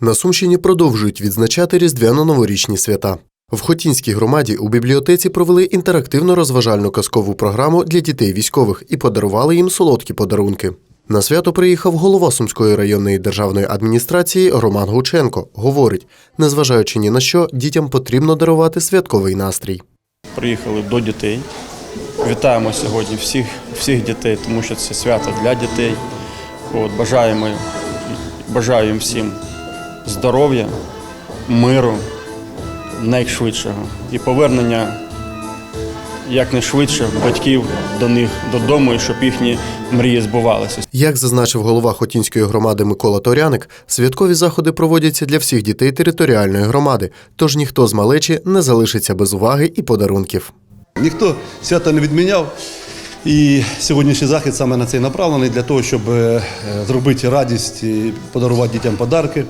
На Сумщині продовжують відзначати різдвяно-новорічні свята. В Хотінській громаді у бібліотеці провели інтерактивно розважальну казкову програму для дітей військових і подарували їм солодкі подарунки. На свято приїхав голова Сумської районної державної адміністрації Роман Гученко. Говорить, незважаючи ні на що, дітям потрібно дарувати святковий настрій. приїхали до дітей. Вітаємо сьогодні всіх, всіх дітей, тому що це свято для дітей. От, бажаємо, бажаю всім здоров'я, миру найшвидшого і повернення якнайшвидше батьків до них додому, і щоб їхні мрії збувалися. Як зазначив голова Хотінської громади Микола Торяник, святкові заходи проводяться для всіх дітей територіальної громади, тож ніхто з малечі не залишиться без уваги і подарунків. Ніхто свята не відміняв. І сьогоднішній захід саме на цей направлений для того, щоб е, зробити радість і подарувати дітям подарки.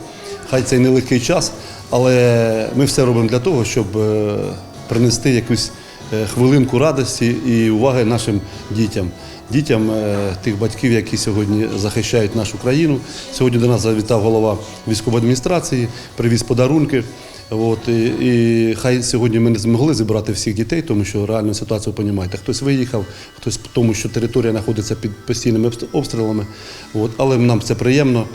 Хай це нелегкий час, але ми все робимо для того, щоб е, принести якусь е, хвилинку радості і уваги нашим дітям. Дітям е, тих батьків, які сьогодні захищають нашу країну. Сьогодні до нас завітав голова військової адміністрації, привіз подарунки. От, і, і хай сьогодні ми не змогли зібрати всіх дітей, тому що реальну ситуацію розумієте. Хтось виїхав, хтось тому, що територія знаходиться під постійними обстрілами. От, але нам це приємно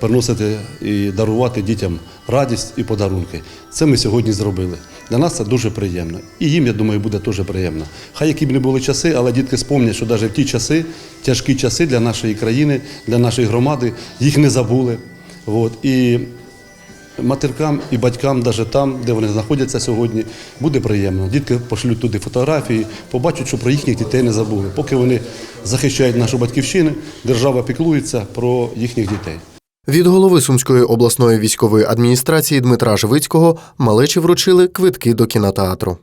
приносити і дарувати дітям радість і подарунки. Це ми сьогодні зробили. Для нас це дуже приємно. І їм, я думаю, буде дуже приємно. Хай які б не були часи, але дітки спомнять, що навіть в ті часи, тяжкі часи для нашої країни, для нашої громади, їх не забули. От, і матеркам і батькам, навіть там, де вони знаходяться сьогодні, буде приємно. Дітки пошлють туди фотографії, побачать, що про їхніх дітей не забули. Поки вони захищають нашу батьківщину, держава піклується про їхніх дітей. Від голови Сумської обласної військової адміністрації Дмитра Живицького малечі вручили квитки до кінотеатру.